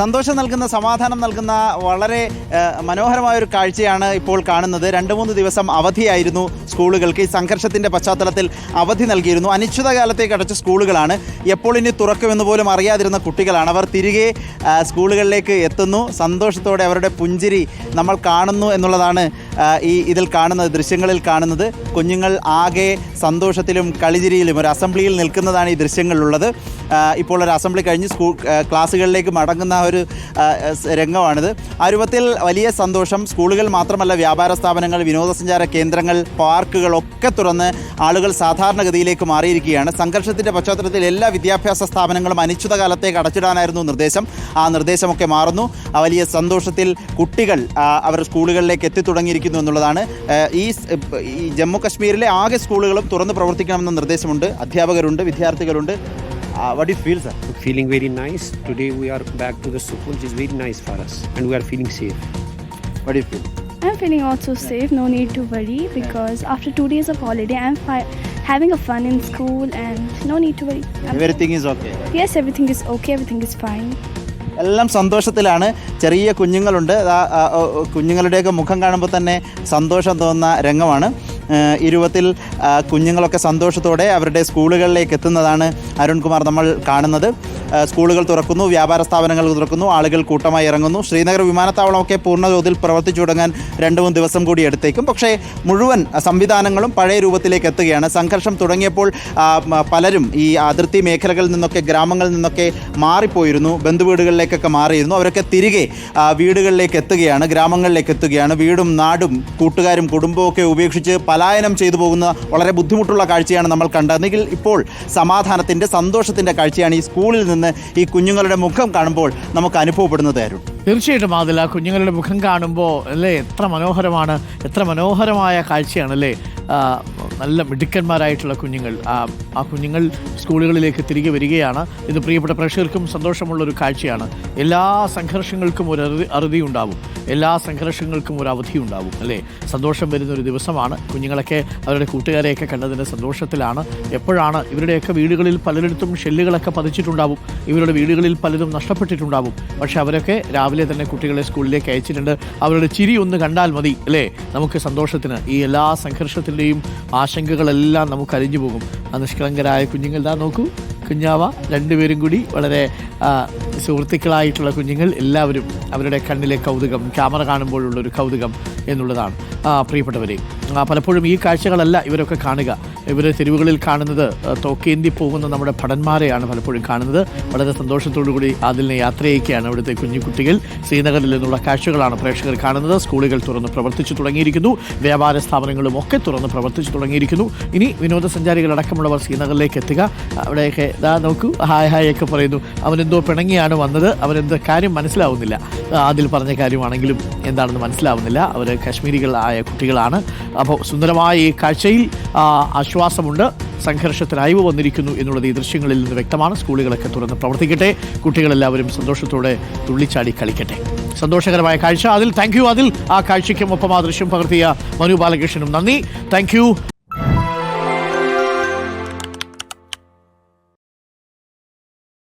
സന്തോഷം നൽകുന്ന സമാധാനം നൽകുന്ന വളരെ മനോഹരമായ ഒരു കാഴ്ചയാണ് ഇപ്പോൾ കാണുന്നത്. രണ്ട് മൂന്ന് ദിവസം അവധിയായിരുന്നു സ്കൂളുകൾക്ക്. ഈ സംഘർഷത്തിന്റെ പശ്ചാത്തലത്തിൽ അവധി നൽകിയിരുന്നു. അനിശ്ചിതകാലത്തേക്ക് അടച്ച സ്കൂളുകളാണ്. എപ്പോൾ ഇനി തുറക്കുമെന്ന് പോലും അറിയാതിരുന്ന കുട്ടികളാണ്. അവർ തിരികെ സ്കൂളുകളിലേക്ക് എത്തുന്നു. സന്തോഷത്തോടെ അവരുടെ പുഞ്ചിരി നമ്മൾ കാണുന്നു എന്നുള്ളതാണ് ഈ ഇതിൽ കാണുന്നത് ദൃശ്യങ്ങളിൽ കാണുന്നത് കുഞ്ഞുങ്ങൾ ആകെ സന്തോഷത്തിലും കളിചിരിയിലും ഒരു അസംബ്ലിയിൽ നിൽക്കുന്നതാണ് ഈ ദൃശ്യങ്ങളിലുള്ളത്. ഇപ്പോൾ ഒരു അസംബ്ലി കഴിഞ്ഞ് സ്കൂൾ ക്ലാസ്സുകളിലേക്ക് മടങ്ങുന്ന ഒരു രംഗമാണിത്. ആ രൂപത്തിൽ വലിയ സന്തോഷം സ്കൂളുകൾ മാത്രമല്ല വ്യാപാര സ്ഥാപനങ്ങൾ വിനോദസഞ്ചാര കേന്ദ്രങ്ങൾ പാർക്കുകൾ ഒക്കെ തുറന്ന് ആളുകൾ സാധാരണഗതിയിലേക്ക് മാറിയിരിക്കുകയാണ്. സംഘർഷത്തിന്റെ പശ്ചാത്തലത്തിൽ എല്ലാ വിദ്യാഭ്യാസ സ്ഥാപനങ്ങളും അനിശ്ചിത കാലത്തേക്ക് അടച്ചിടാനായിരുന്നു നിർദ്ദേശം. ആ നിർദ്ദേശമൊക്കെ മാറുന്നു. വലിയ സന്തോഷത്തിൽ കുട്ടികൾ അവർ സ്കൂളുകളിലേക്ക് എത്തിത്തുടങ്ങിയിരിക്കുന്നു. എന്നുള്ളതാണ് ഈ ജമ്മു കശ്മീരിലെ ആകെ സ്കൂളുകളും തുറന്ന് പ്രവർത്തിക്കണമെന്ന നിർദ്ദേശമുണ്ട് അധ്യാപകരുണ്ട് വിദ്യാർത്ഥികളുണ്ട് what do you feel sir feeling very nice. Today we are back to the school, which is very nice for us, and we are feeling safe. What do you feel I'm feeling also safe, no need to worry because after two days of holiday, I'm fi- having a fun in school and no need to worry. I'm- everything is okay yes, everything is okay, everything is fine. എല്ലാം സന്തോഷത്തിലാണ്. ചെറിയ കുഞ്ഞുങ്ങളുണ്ട്. കുഞ്ഞുങ്ങളുടെയൊക്കെ മുഖം കാണുമ്പോൾ തന്നെ സന്തോഷം തോന്നുന്ന രംഗമാണ്. ഇരുപത്തിൽ കുഞ്ഞുങ്ങളൊക്കെ സന്തോഷത്തോടെ അവരുടെ സ്കൂളുകളിലേക്ക് എത്തുന്നതാണ് അരുൺകുമാർ നമ്മൾ കാണുന്നത്. സ്കൂളുകൾ തുറക്കുന്നു വ്യാപാര സ്ഥാപനങ്ങൾ തുറക്കുന്നു ആളുകൾ കൂട്ടമായി ഇറങ്ങുന്നു. ശ്രീനഗർ വിമാനത്താവളമൊക്കെ പൂർണതോതിൽ പ്രവർത്തിച്ചു തുടങ്ങാൻ രണ്ട് മൂന്ന് ദിവസം കൂടി എടുത്തേക്കും. പക്ഷേ മുഴുവൻ സംവിധാനങ്ങളും പഴയ രൂപത്തിലേക്ക് എത്തുകയാണ്. സംഘർഷം തുടങ്ങിയപ്പോൾ പലരും ഈ അതിർത്തി മേഖലകളിൽ നിന്നൊക്കെ ഗ്രാമങ്ങളിൽ നിന്നൊക്കെ മാറിപ്പോയിരുന്നു. ബന്ധുവീടുകളിലേക്കൊക്കെ മാറിയിരുന്നു. അവരൊക്കെ തിരികെ വീടുകളിലേക്ക് എത്തുകയാണ് ഗ്രാമങ്ങളിലേക്ക് എത്തുകയാണ്. വീടും നാടും കൂട്ടുകാരും കുടുംബവും ഒക്കെ ഉപേക്ഷിച്ച് പലായനം ചെയ്തു പോകുന്ന വളരെ ബുദ്ധിമുട്ടുള്ള കാഴ്ചയാണ് നമ്മൾ കണ്ടതെങ്കിൽ ഇപ്പോൾ സമാധാനത്തിന്റെ സന്തോഷത്തിന്റെ കാഴ്ചയാണ് ഈ സ്കൂളിൽ നിന്ന് ഈ കുഞ്ഞുങ്ങളുടെ മുഖം കാണുമ്പോൾ നമുക്ക് അനുഭവപ്പെടുന്നത് അരുൺ തീർച്ചയായിട്ടും അതിൽ ആ കുഞ്ഞുങ്ങളുടെ മുഖം കാണുമ്പോൾ അല്ലേ എത്ര മനോഹരമാണ് എത്ര മനോഹരമായ കാഴ്ചയാണ് അല്ലേ? നല്ല മിടുക്കന്മാരായിട്ടുള്ള കുഞ്ഞുങ്ങൾ. ആ കുഞ്ഞുങ്ങൾ സ്കൂളുകളിലേക്ക് തിരികെ വരികയാണ്. ഇത് പ്രിയപ്പെട്ട പ്രേക്ഷകർക്കും സന്തോഷമുള്ള ഒരു കാഴ്ചയാണ്. എല്ലാ സംഘർഷങ്ങൾക്കും ഒരു അറുതി അറുതി ഉണ്ടാവും എല്ലാ സംഘർഷങ്ങൾക്കും ഒരു അവധി ഉണ്ടാവും അല്ലേ? സന്തോഷം വരുന്ന ഒരു ദിവസമാണ്. കുഞ്ഞുങ്ങളൊക്കെ അവരുടെ കൂട്ടുകാരെയൊക്കെ കണ്ടതിന്റെ സന്തോഷത്തിലാണ്. എപ്പോഴാണ് ഇവരുടെയൊക്കെ വീടുകളിൽ പലരിടത്തും ഷെല്ലുകളൊക്കെ പതിച്ചിട്ടുണ്ടാവും. ഇവരുടെ വീടുകളിൽ പലതും നഷ്ടപ്പെട്ടിട്ടുണ്ടാവും. പക്ഷേ അവരൊക്കെ തന്നെ കുട്ടികളെ സ്കൂളിലേക്ക് അയച്ചിട്ടുണ്ട്. അവരുടെ ചിരി ഒന്ന് കണ്ടാൽ മതി അല്ലേ? നമുക്ക് സന്തോഷത്തിന് ഈ എല്ലാ സംഘർഷത്തിന്റെയും ആശങ്കകളെല്ലാം നമുക്ക് അരിഞ്ഞു പോകും. ആ നിഷ്കളങ്കരായ കുഞ്ഞുങ്ങൾ ഇതാ നോക്കൂ. കുഞ്ഞാവ രണ്ടുപേരും കൂടി വളരെ സുഹൃത്തുക്കളായിട്ടുള്ള കുഞ്ഞുങ്ങൾ എല്ലാവരും അവരുടെ കണ്ണിലെ കൗതുകം ക്യാമറ കാണുമ്പോഴുള്ള ഒരു കൗതുകം എന്നുള്ളതാണ്. പ്രിയപ്പെട്ടവരെ പലപ്പോഴും ഈ കാഴ്ചകളല്ല ഇവരൊക്കെ കാണുക. ഇവർ തെരുവുകളിൽ കാണുന്നത് തോക്കേന്തി പോകുന്ന നമ്മുടെ ഭടന്മാരെയാണ് പലപ്പോഴും കാണുന്നത്. വളരെ സന്തോഷത്തോടു കൂടി അതിൽ യാത്രയൊക്കെയാണ് ഇവിടുത്തെ കുഞ്ഞു കുട്ടികൾ. ശ്രീനഗറിൽ നിന്നുള്ള കാഴ്ചകളാണ് പ്രേക്ഷകർ കാണുന്നത്. സ്കൂളുകൾ തുറന്ന് പ്രവർത്തിച്ചു തുടങ്ങിയിരിക്കുന്നു. വ്യാപാര സ്ഥാപനങ്ങളും ഒക്കെ തുറന്ന് പ്രവർത്തിച്ചു തുടങ്ങിയിരിക്കുന്നു. ഇനി വിനോദസഞ്ചാരികളടക്കമുള്ളവർ ശ്രീനഗറിലേക്ക് എത്തുക. അവിടെയൊക്കെ ഇതാ നോക്കൂ ഹായ് ഹായ് ഒക്കെ പറയുന്നു. അവനെന്തോ പിണങ്ങിയാണ് വന്നത്. അവനെന്തോ കാര്യം മനസ്സിലാവുന്നില്ല. ആദിൽ പറഞ്ഞ കാര്യമാണെങ്കിലും എന്താണെന്ന് മനസ്സിലാവുന്നില്ല. അവർ കശ്മീരികളായ കുട്ടികളാണ്. അപ്പോൾ സുന്ദരമായ ഈ കാഴ്ചയിൽ ആശ്വാസമുണ്ട്. സംഘർഷത്തിൽ അയവ് വന്നിരിക്കുന്നു എന്നുള്ളത് ഈ ദൃശ്യങ്ങളിൽ നിന്ന് വ്യക്തമാണ്. സ്കൂളുകളൊക്കെ തുറന്ന് പ്രവർത്തിക്കട്ടെ. കുട്ടികളെല്ലാവരും സന്തോഷത്തോടെ തുള്ളിച്ചാടി കളിക്കട്ടെ. സന്തോഷകരമായ കാഴ്ച. അതിൽ താങ്ക് അതിൽ ആ കാഴ്ചയ്ക്കും ഒപ്പം ആ ദൃശ്യം പകർത്തിയ മനു ബാലകൃഷ്ണനും. നന്ദി. താങ്ക്